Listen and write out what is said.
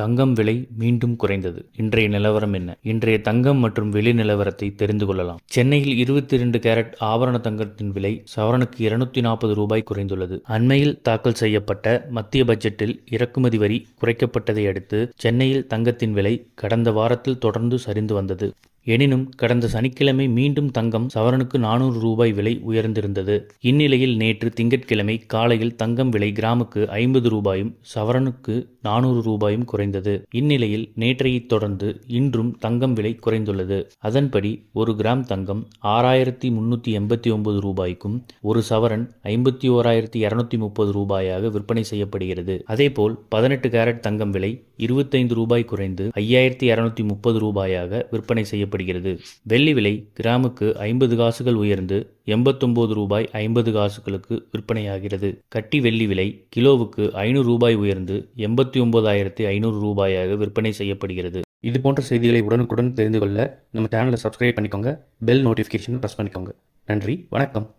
தங்கம் விலை மீண்டும் குறைந்தது. இன்றைய நிலவரம் என்ன? இன்றைய தங்கம் மற்றும் வெளி நிலவரத்தை தெரிந்து கொள்ளலாம். சென்னையில் இருபத்தி இரண்டு கேரட் ஆபரண தங்கத்தின் விலை சவரனுக்கு இருநூத்தி நாற்பது ரூபாய் குறைந்துள்ளது. அண்மையில் தாக்கல் செய்யப்பட்ட மத்திய பட்ஜெட்டில் இறக்குமதி வரி குறைக்கப்பட்டதை அடுத்து சென்னையில் தங்கத்தின் விலை கடந்த வாரத்தில் தொடர்ந்து சரிந்து வந்தது. எனினும் கடந்த சனிக்கிழமை மீண்டும் தங்கம் சவரனுக்கு நானூறு ரூபாய் விலை உயர்ந்திருந்தது. இந்நிலையில் நேற்று திங்கட்கிழமை காலையில் தங்கம் விலை கிராமுக்கு ஐம்பது ரூபாயும் சவரனுக்கு நானூறு ரூபாயும் குறைந்தது. இந்நிலையில் நேற்றையைத் தொடர்ந்து இன்றும் தங்கம் விலை குறைந்துள்ளது. அதன்படி ஒரு கிராம் தங்கம் ஆறாயிரத்தி முன்னூற்றி எண்பத்தி ஒன்பது ரூபாய்க்கும் ஒரு சவரன் ஐம்பத்தி ஓராயிரத்தி இரநூத்தி முப்பது ரூபாயாக விற்பனை செய்யப்படுகிறது. அதேபோல் பதினெட்டு கேரட் தங்கம் விலை இருபத்தைந்து ரூபாய் குறைந்து ஐயாயிரத்தி இரநூத்தி முப்பது ரூபாயாக விற்பனை செய்யப்படுகிறது வெள்ளி விலை கிராமுக்கு ஐம்பது காசுகள் உயர்ந்து எண்பத்தொன்பது ரூபாய் ஐம்பது காசுகளுக்கு விற்பனையாகிறது. கட்டி வெள்ளி விலை கிலோவுக்கு ஐநூறு ரூபாய் உயர்ந்து எண்பத்தி ஒன்பதாயிரத்தி ஐநூறு ரூபாயாக விற்பனை செய்யப்படுகிறது. இது போன்ற செய்திகளை உடனுக்குடன் தெரிந்து கொள்ள நம்ம சேனலை சப்ஸ்கிரைப் பண்ணிக்கோங்க. பெல் நோட்டிஃபிகேஷன் ப்ரெஸ் பண்ணிக்கோங்க. நன்றி வணக்கம்.